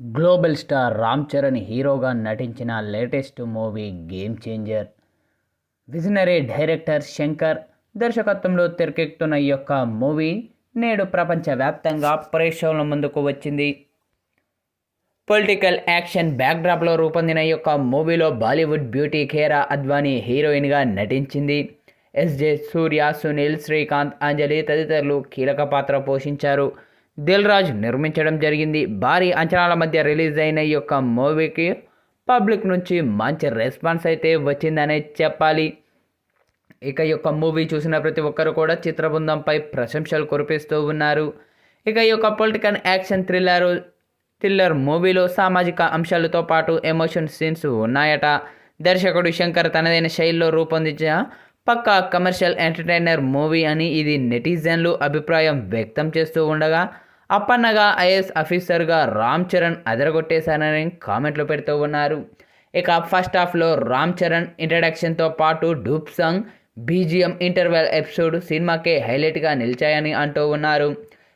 Global star Ram Charan హీరోగా నటించిన latest movie game changer. Visionary director Shankar దర్శకత్వంలో తెరకెక్కుతున్న ఈ యొక్క మూవీ నేడు ప్రపంచవ్యాప్తంగా ప్రేక్షకుల ముందుకు వచ్చింది. పొలిటికల్ యాక్షన్ బ్యాక్డ్రాప్లో రూపొందిన ఈ యొక్క మూవీలో బాలీవుడ్ బ్యూటీ ఖేరా అద్వానీ హీరోయిన్గా నటించింది. ఎస్జే సూర్య సునీల్ శ్రీకాంత్ అంజలి తదితరులు కీలక పాత్ర పోషించారు. రాజ్ నిర్మించడం జరిగింది. భారీ అంచనాల మధ్య రిలీజ్ అయిన ఈ యొక్క మూవీకి పబ్లిక్ నుంచి మంచి రెస్పాన్స్ అయితే వచ్చిందనే చెప్పాలి. ఇక ఈ యొక్క మూవీ చూసిన ప్రతి ఒక్కరు కూడా చిత్రబృందంపై ప్రశంసలు కురిపిస్తూ ఉన్నారు. ఇక ఈ యొక్క పొలిటికల్ యాక్షన్ థ్రిల్లర్ థ్రిల్లర్ మూవీలో సామాజిక అంశాలతో పాటు ఎమోషన్ సీన్స్ ఉన్నాయట. దర్శకుడు శంకర్ తనదైన శైలిలో రూపొందించిన పక్కా కమర్షియల్ ఎంటర్టైనర్ మూవీ అని ఇది నెటిజన్లు అభిప్రాయం వ్యక్తం చేస్తూ ఉండగా అప్పన్నగా ఐఏఎస్ ఆఫీసర్గా రామ్ చరణ్ అదరగొట్టేశారని కామెంట్లు పెడుతూ ఉన్నారు. ఇక ఫస్ట్ హాఫ్లో రామ్ చరణ్ ఇంట్రడక్షన్తో పాటు dope song BGM interval episode సినిమాకే హైలైట్గా నిలిచాయని అంటూ ఉన్నారు.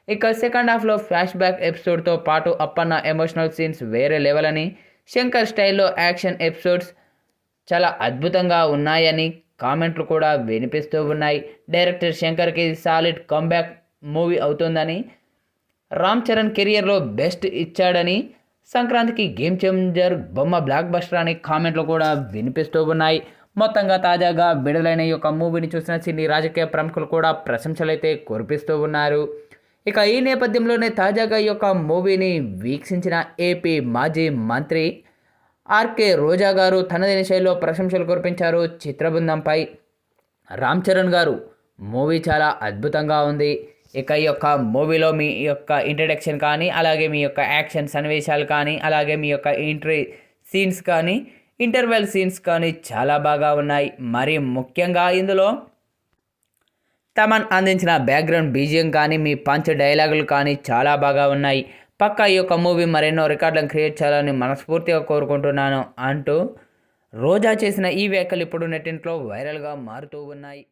ఇక సెకండ్ హాఫ్లో ఫ్లాష్ బ్యాక్ ఎపిసోడ్తో పాటు అప్పన్న ఎమోషనల్ సీన్స్ వేరే లెవెల్ అని శంకర్ స్టైల్లో యాక్షన్ ఎపిసోడ్స్ చాలా అద్భుతంగా ఉన్నాయని కామెంట్లు కూడా వినిపిస్తూ ఉన్నాయి. డైరెక్టర్ శంకర్కి సాలిడ్ కంబ్యాక్ మూవీ అవుతుందని రామ్ చరణ్ కెరియర్లో బెస్ట్ ఇచ్చాడని సంక్రాంతికి గేమ్ చేంజర్ బొమ్మ బ్లాక్ బస్టర్ అని కామెంట్లు కూడా వినిపిస్తూ ఉన్నాయి. మొత్తంగా తాజాగా విడుదలైన ఈ యొక్క మూవీని చూసిన సినీ రాజకీయ ప్రముఖులు కూడా ప్రశంసలైతే కురిపిస్తూ ఉన్నారు. ఇక ఈ నేపథ్యంలోనే తాజాగా ఈ యొక్క మూవీని వీక్షించిన ఏపీ మాజీ మంత్రి ఆర్కే రోజా గారు తనదైన శైలిలో ప్రశంసలు కురిపించారు చిత్రబృందంపై. రామ్ చరణ్ గారు మూవీ చాలా అద్భుతంగా ఉంది. ఇక ఈ యొక్క మూవీలో మీ యొక్క ఇంట్రడక్షన్ కానీ అలాగే మీ యొక్క యాక్షన్ సన్నివేశాలు కానీ అలాగే మీ యొక్క ఎంట్రీ సీన్స్ కానీ ఇంటర్వెల్ సీన్స్ కానీ చాలా బాగా ఉన్నాయి. మరి ముఖ్యంగా ఇందులో తమన్ అందించిన బ్యాక్గ్రౌండ్ బీజియం కానీ మీ పంచ్ డైలాగులు కానీ చాలా బాగా ఉన్నాయి. పక్క ఈ యొక్క మూవీ మరెన్నో రికార్డులను క్రియేట్ చేయాలని మనస్ఫూర్తిగా కోరుకుంటున్నాను అంటూ రోజా చేసిన ఈ వ్యాఖ్యలు ఇప్పుడు నెట్టింట్లో వైరల్గా మారుతూ ఉన్నాయి.